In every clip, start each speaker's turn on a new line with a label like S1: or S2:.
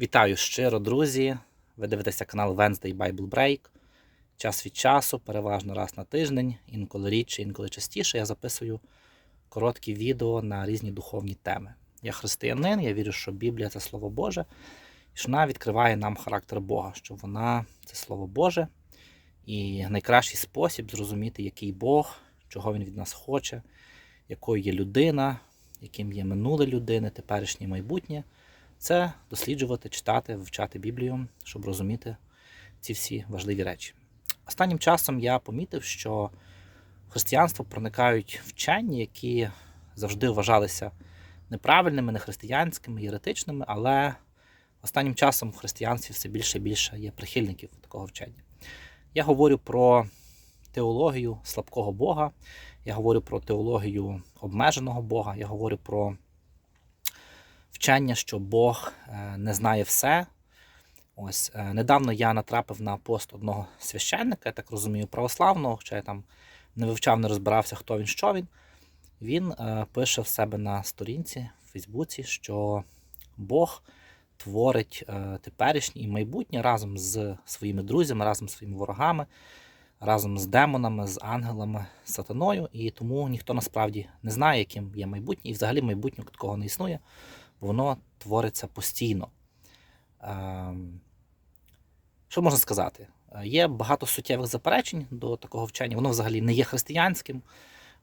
S1: Вітаю щиро, друзі! Ви дивитеся канал Wednesday Bible Break. Час від часу, переважно раз на тиждень, інколи рідше, інколи частіше, я записую короткі відео на різні духовні теми. Я християнин, я вірю, що Біблія це Слово Боже, і що вона відкриває нам характер Бога, що вона це Слово Боже, і найкращий спосіб зрозуміти, який Бог, чого Він від нас хоче, якою є людина, яким є минуле людини, теперішнє майбутнє це досліджувати, читати, вивчати Біблію, щоб розуміти ці всі важливі речі. Останнім часом я помітив, що в християнство проникають вчення, які завжди вважалися неправильними, нехристиянськими, єретичними, але останнім часом в християнстві все більше і більше є прихильників такого вчення. Я говорю про теологію слабкого Бога, я говорю про теологію обмеженого Бога, я говорю про вчення, що Бог е, не знає все. Ось е, недавно я натрапив на пост одного священника, я так розумію, православного, хоча я там не вивчав, не розбирався, хто він, що він. Він е, пише в себе на сторінці в Фейсбуці, що Бог творить теперішнє і майбутнє разом з своїми друзями, разом з своїми ворогами, разом з демонами, з ангелами, з сатаною. І тому ніхто насправді не знає, яким є майбутнє, і взагалі майбутнього такого не існує воно твориться постійно. Ем, Що можна сказати? Е, Є багато суттєвих заперечень до такого вчення. Воно взагалі не є християнським.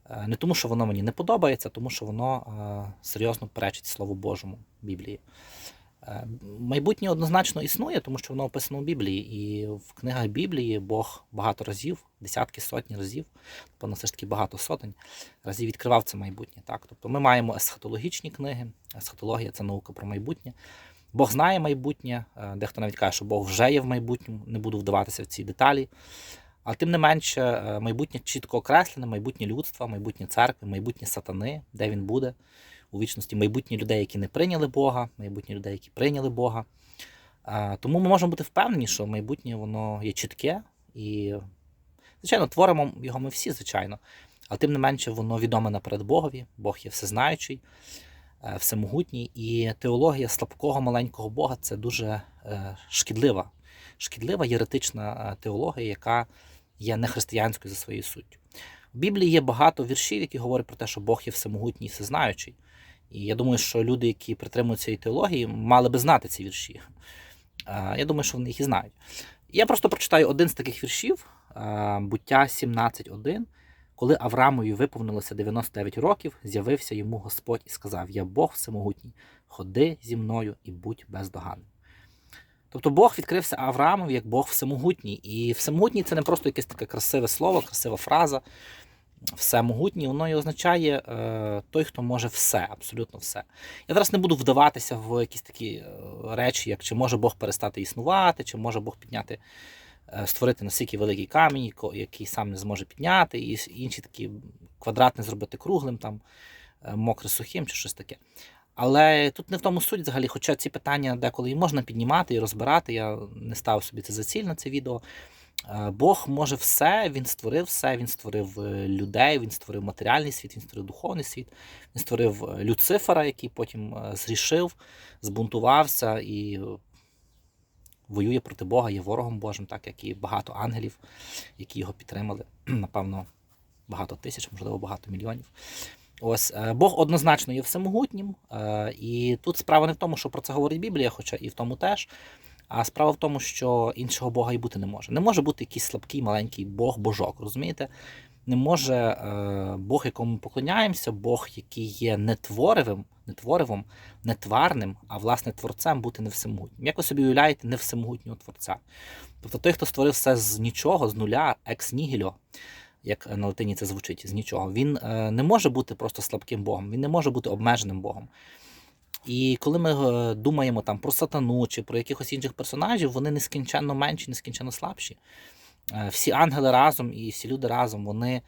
S1: Е, Не тому, що воно мені не подобається, а тому що воно е, серйозно перечить Слову Божому Біблії. Е, Майбутнє однозначно існує, тому що воно описано в Біблії. І в книгах Біблії Бог багато разів, десятки сотні разів, напевно, все ж таки багато сотень разів відкривав це майбутнє. Так? Тобто ми маємо есхатологічні книги. Есхатологія це наука про майбутнє. Бог знає майбутнє, е, дехто навіть каже, що Бог вже є в майбутньому, не буду вдаватися в ці деталі. Але тим не менше, е, майбутнє чітко окреслене, майбутнє людства, майбутнє церкви, майбутнє сатани, де він буде у вічності, майбутнє людей, які не прийняли Бога, майбутнє людей, які прийняли Бога. Тому ми можемо бути впевнені, що майбутнє воно є чітке і, звичайно, творимо його ми всі, звичайно. Але тим не менше, воно відоме наперед Богові, Бог є всезнаючий, е, всемогутній, і теологія слабкого маленького Бога це дуже е, шкідлива, шкідлива єретична е, теологія, яка є нехристиянською за своєю суттю. В Біблії є багато віршів, які говорять про те, що Бог є всемогутній і всезнаючий. І я думаю, що люди, які притримуються цієї теології, мали би знати ці вірші. Я думаю, що вони їх і знають. Я просто прочитаю один з таких віршів, буття 17.1. Коли Авраамові виповнилося 99 років, з'явився йому Господь і сказав: Я Бог всемогутній, ходи зі мною і будь бездоганним. Тобто Бог відкрився Авраамові як Бог всемогутній. І всемогутній це не просто якесь таке красиве слово, красива фраза. Всемогутній, воно і означає е, той, хто може все, абсолютно все. Я зараз не буду вдаватися в якісь такі е, речі, як чи може Бог перестати існувати, чи може Бог підняти е, створити настільки великий камінь, який сам не зможе підняти, і інші такі квадратне зробити круглим, там, мокре сухим чи щось таке. Але тут не в тому суть взагалі, хоча ці питання деколи і можна піднімати і розбирати. Я не ставив собі це за ціль на це відео. Е, Бог може все, він створив все, він створив е, людей, він створив матеріальний світ, він створив духовний світ, він створив е, Люцифера, який потім зрішив, збунтувався і воює проти Бога, є ворогом Божим, так як і багато ангелів, які його підтримали. Напевно, багато тисяч, можливо, багато мільйонів. Ось Бог однозначно є всемогутнім, і тут справа не в тому, що про це говорить Біблія, хоча і в тому теж. А справа в тому, що іншого Бога і бути не може. Не може бути якийсь слабкий маленький Бог, божок, розумієте? Не може е, Бог, якому ми поклоняємося, Бог, який є нетворивим, нетворивим, нетварним, а власне творцем бути не всемогутнім. Як ви собі уявляєте, не всемогутнього творця? Тобто той, хто створив все з нічого, з нуля, екс нігільо, як на латині це звучить, з нічого, він е, не може бути просто слабким Богом, він не може бути обмеженим Богом. І коли ми е, думаємо там про сатану чи про якихось інших персонажів, вони нескінченно менші, нескінченно слабші. Е, Всі ангели разом і всі люди разом, вони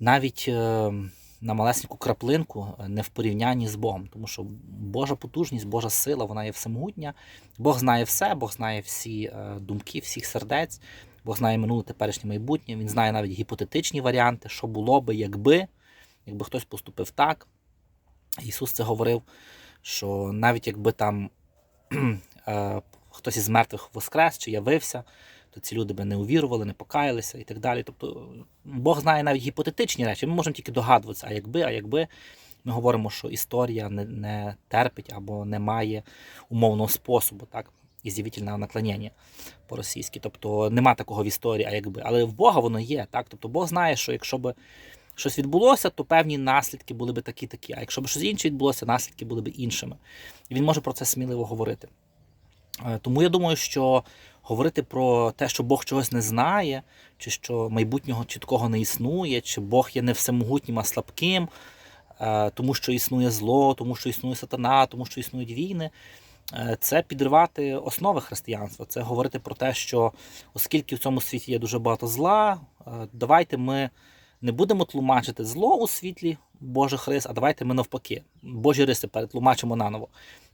S1: навіть е, на малесеньку краплинку не в порівнянні з Богом, тому що Божа потужність, Божа сила, вона є всемогутня. Бог знає все, Бог знає всі думки, всіх сердець, Бог знає минуле, теперішнє майбутнє. Він знає навіть гіпотетичні варіанти, що було би, якби, якби хтось поступив так. Ісус це говорив, що навіть якби там е, хтось із мертвих воскрес чи явився, то ці люди би не увірували, не покаялися і так далі. Тобто Бог знає навіть гіпотетичні речі. Ми можемо тільки догадуватися, а якби, а якби. Ми говоримо, що історія не, не терпить або не має умовного способу, так, із'явительного наклонення по-російськи. Тобто нема такого в історії, а якби. Але в Бога воно є. так. Тобто Бог знає, що якщо б щось відбулося, то певні наслідки були б такі-такі. А якщо б щось інше відбулося, наслідки були б іншими. І він може про це сміливо говорити. Е, Тому я думаю, що говорити про те, що Бог чогось не знає, чи що майбутнього чіткого не існує, чи Бог є не всемогутнім, а слабким, е, тому що існує зло, тому що існує сатана, тому що існують війни. е, Це підривати основи християнства. Це говорити про те, що оскільки в цьому світі є дуже багато зла, давайте ми не будемо тлумачити зло у світлі Божих рис, а давайте ми навпаки, Божі риси перетлумачимо наново.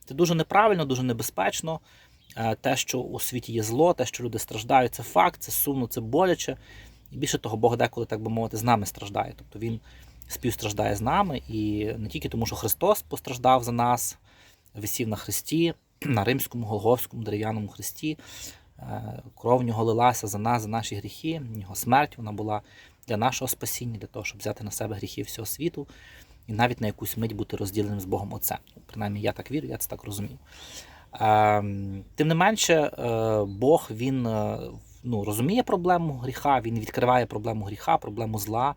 S1: Це дуже неправильно, дуже небезпечно. Е, Те, що у світі є зло, те, що люди страждають, це факт, це сумно, це боляче. І більше того, Бог деколи, так би мовити, з нами страждає. Тобто Він співстраждає з нами, і не тільки тому, що Христос постраждав за нас, висів на Христі, на римському, голговському, дерев'яному хресті. Е, Кров в нього лилася за нас, за наші гріхи. Його смерть вона була для нашого спасіння, для того, щоб взяти на себе гріхи всього світу і навіть на якусь мить бути розділеним з Богом Отцем. Принаймні, я так вірю, я це так розумію. Ем, Тим не менше, е, Бог він е, ну, розуміє проблему гріха, він відкриває проблему гріха, проблему зла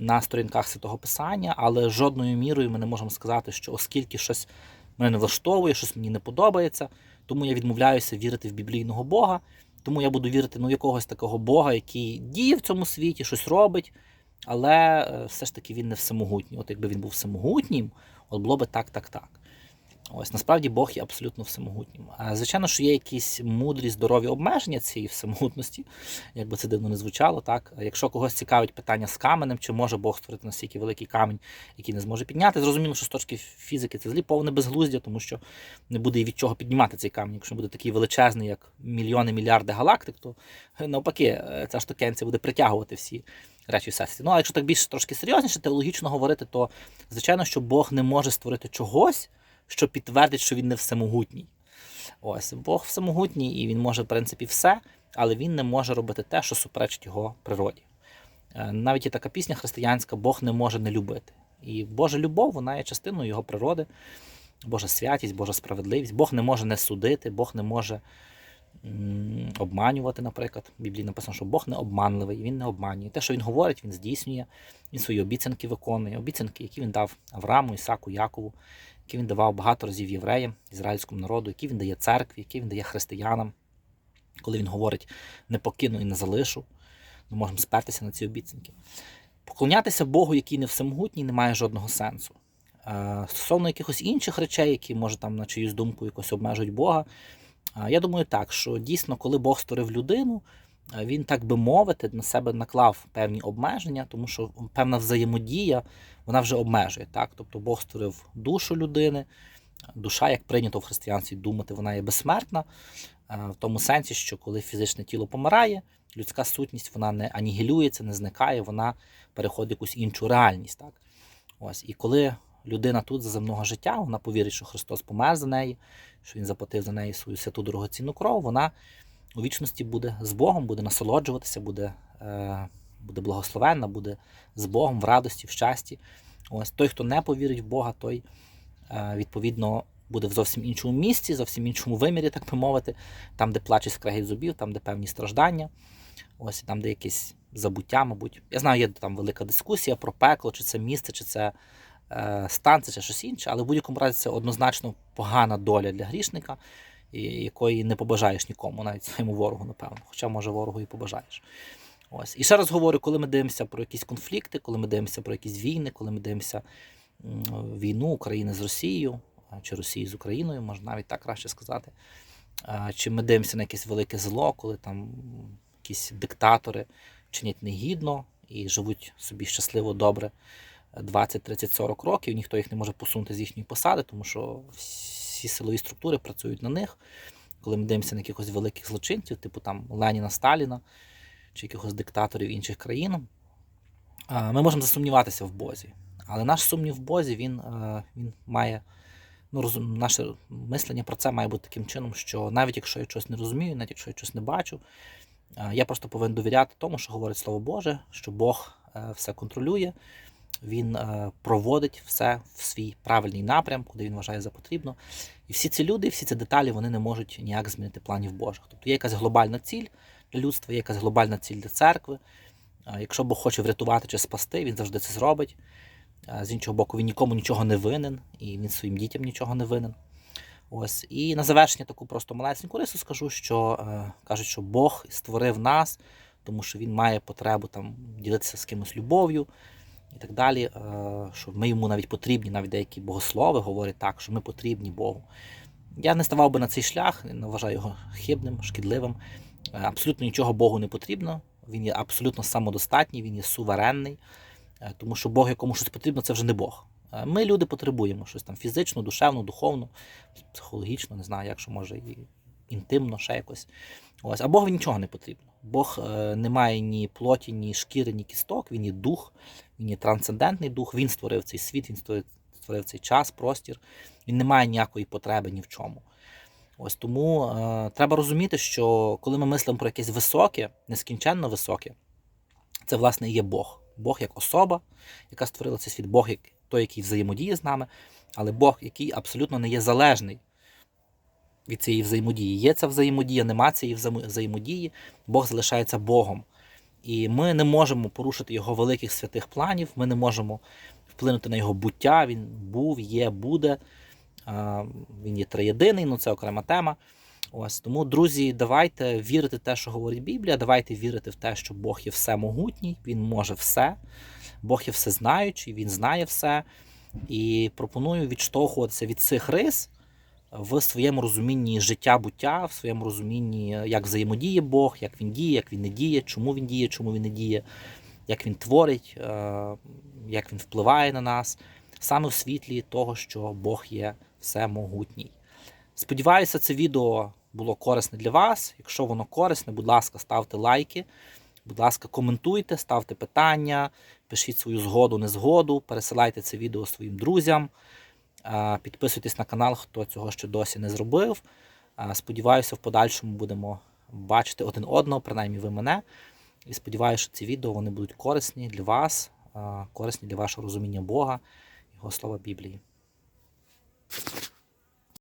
S1: на сторінках святого Писання, але жодною мірою ми не можемо сказати, що оскільки щось мене не влаштовує, щось мені не подобається, тому я відмовляюся вірити в біблійного Бога. Тому я буду вірити ну, якогось такого Бога, який діє в цьому світі, щось робить, але е, все ж таки він не всемогутній. От якби він був всемогутнім, от було би так, так, так. Ось насправді Бог є абсолютно всемогутнім. А, Звичайно, що є якісь мудрі, здорові обмеження цієї всемогутності, як би це дивно не звучало. Так, якщо когось цікавить питання з каменем, чи може Бог створити настільки великий камінь, який не зможе підняти, зрозуміло, що з точки фізики це злі повне безглуздя, тому що не буде і від чого піднімати цей камінь. Якщо буде такий величезний, як мільйони мільярди галактик, то навпаки, е, ця штукенця буде притягувати всі речі всесвіті. Ну а якщо так більш трошки серйозніше, теологічно говорити, то звичайно, що Бог не може створити чогось що підтвердить, що він не всемогутній. Ось Бог всемогутній, і він може, в принципі, все, але він не може робити те, що суперечить його природі. Е, Навіть є така пісня християнська Бог не може не любити. І Божа любов, вона є частиною його природи, Божа святість, Божа справедливість. Бог не може не судити, Бог не може обманювати, наприклад. В Біблії написано, що Бог не обманливий, він не обманює. Те, що він говорить, він здійснює, він свої обіцянки виконує, обіцянки, які він дав Аврааму, Ісаку, Якову, які він давав багато разів євреям, ізраїльському народу, які він дає церкві, які він дає християнам. Коли він говорить не покину і не залишу, ми можемо спертися на ці обіцянки. Поклонятися Богу, який не всемогутній, не має жодного сенсу. Е, Стосовно якихось інших речей, які, може, там, на чиюсь думку якось обмежують Бога, я думаю так, що дійсно, коли Бог створив людину, він, так би мовити, на себе наклав певні обмеження, тому що певна взаємодія вона вже обмежує. Так? Тобто Бог створив душу людини, душа, як прийнято в християнстві думати, вона є безсмертна, в тому сенсі, що коли фізичне тіло помирає, людська сутність вона не анігілюється, не зникає, вона переходить в якусь іншу реальність. Так? Ось. І коли людина тут за земного життя, вона повірить, що Христос помер за неї, що Він заплатив за неї свою святу дорогоцінну кров, вона у вічності буде з Богом, буде насолоджуватися, буде, е, буде благословенна, буде з Богом в радості, в щасті. Ось той, хто не повірить в Бога, той е, відповідно буде в зовсім іншому місці, зовсім іншому вимірі, так би мовити, там, де плаче скрегіт зубів, там, де певні страждання, ось там, де якесь забуття, мабуть. Я знаю, є там велика дискусія про пекло, чи це місце, чи це е, станція, чи щось інше, але в будь-якому разі це однозначно погана доля для грішника, якої не побажаєш нікому, навіть своєму ворогу, напевно. Хоча, може, ворогу і побажаєш. Ось. І ще раз говорю, коли ми дивимося про якісь конфлікти, коли ми дивимося про якісь війни, коли ми дивимося війну України з Росією, чи Росії з Україною, можна навіть так краще сказати. Чи ми дивимося на якесь велике зло, коли там якісь диктатори чинять негідно і живуть собі щасливо добре 20, 30, 40 років, ніхто їх не може посунути з їхньої посади, тому що всі силові структури працюють на них. Коли ми дивимося на якихось великих злочинців, типу там Леніна Сталіна чи якихось диктаторів інших країн, ми можемо засумніватися в Бозі. Але наш сумнів в Бозі він, е, він має ну, розум, наше мислення про це має бути таким чином, що навіть якщо я щось не розумію, навіть якщо я щось не бачу, е, я просто повинен довіряти тому, що говорить Слово Боже, що Бог е, все контролює, Він е, проводить все в свій правильний напрям, куди він вважає за потрібно. І всі ці люди, всі ці деталі вони не можуть ніяк змінити планів Божих. Тобто є якась глобальна ціль для людства, є якась глобальна ціль для церкви. Якщо Бог хоче врятувати чи спасти, він завжди це зробить. З іншого боку, він нікому нічого не винен, і він своїм дітям нічого не винен. Ось. І на завершення таку просто малесеньку рису скажу, що е, кажуть, що Бог створив нас, тому що він має потребу там ділитися з кимось любов'ю і так далі. Е, що ми йому навіть потрібні, навіть деякі богослови говорять так, що ми потрібні Богу. Я не ставав би на цей шлях, не вважаю його хибним, шкідливим. Е, Абсолютно нічого Богу не потрібно. Він є абсолютно самодостатній, він є суверенний. Е, Тому що Бог, якому щось потрібно, це вже не Бог. Ми, люди, потребуємо щось там фізично, душевно, духовно, психологічно, не знаю, як що може і інтимно, ще якось. Ось. А Богові нічого не потрібно. Бог е, не має ні плоті, ні шкіри, ні кісток, він є дух, він є трансцендентний дух, він створив цей світ, він створив, цей час, простір. Він не має ніякої потреби ні в чому. Ось тому е, треба розуміти, що коли ми мислимо про якесь високе, нескінченно високе, це власне є Бог. Бог як особа, яка створила цей світ, Бог як той, який взаємодіє з нами, але Бог, який абсолютно не є залежний від цієї взаємодії. Є ця взаємодія, нема цієї взаємо- взаємодії, Бог залишається Богом. І ми не можемо порушити його великих святих планів, ми не можемо вплинути на його буття. Він був, є, буде. Він є триєдиний, ну це окрема тема. Ось тому, друзі, давайте вірити в те, що говорить Біблія. Давайте вірити в те, що Бог є всемогутній, Він може все. Бог є всезнаючий, Він знає все. І пропоную відштовхуватися від цих рис в своєму розумінні життя буття, в своєму розумінні, як взаємодіє Бог, як він діє, як він не діє, чому він діє, чому він не діє, як він творить, е, як він впливає на нас, саме в світлі того, що Бог є всемогутній. Сподіваюся, це відео було корисне для вас. Якщо воно корисне, будь ласка, ставте лайки. Будь ласка, коментуйте, ставте питання, пишіть свою згоду, незгоду, пересилайте це відео своїм друзям. Підписуйтесь на канал, хто цього ще досі не зробив. Сподіваюся, в подальшому будемо бачити один одного, принаймні ви мене. І сподіваюся, що ці відео вони будуть корисні для вас, корисні для вашого розуміння Бога, Його слова Біблії.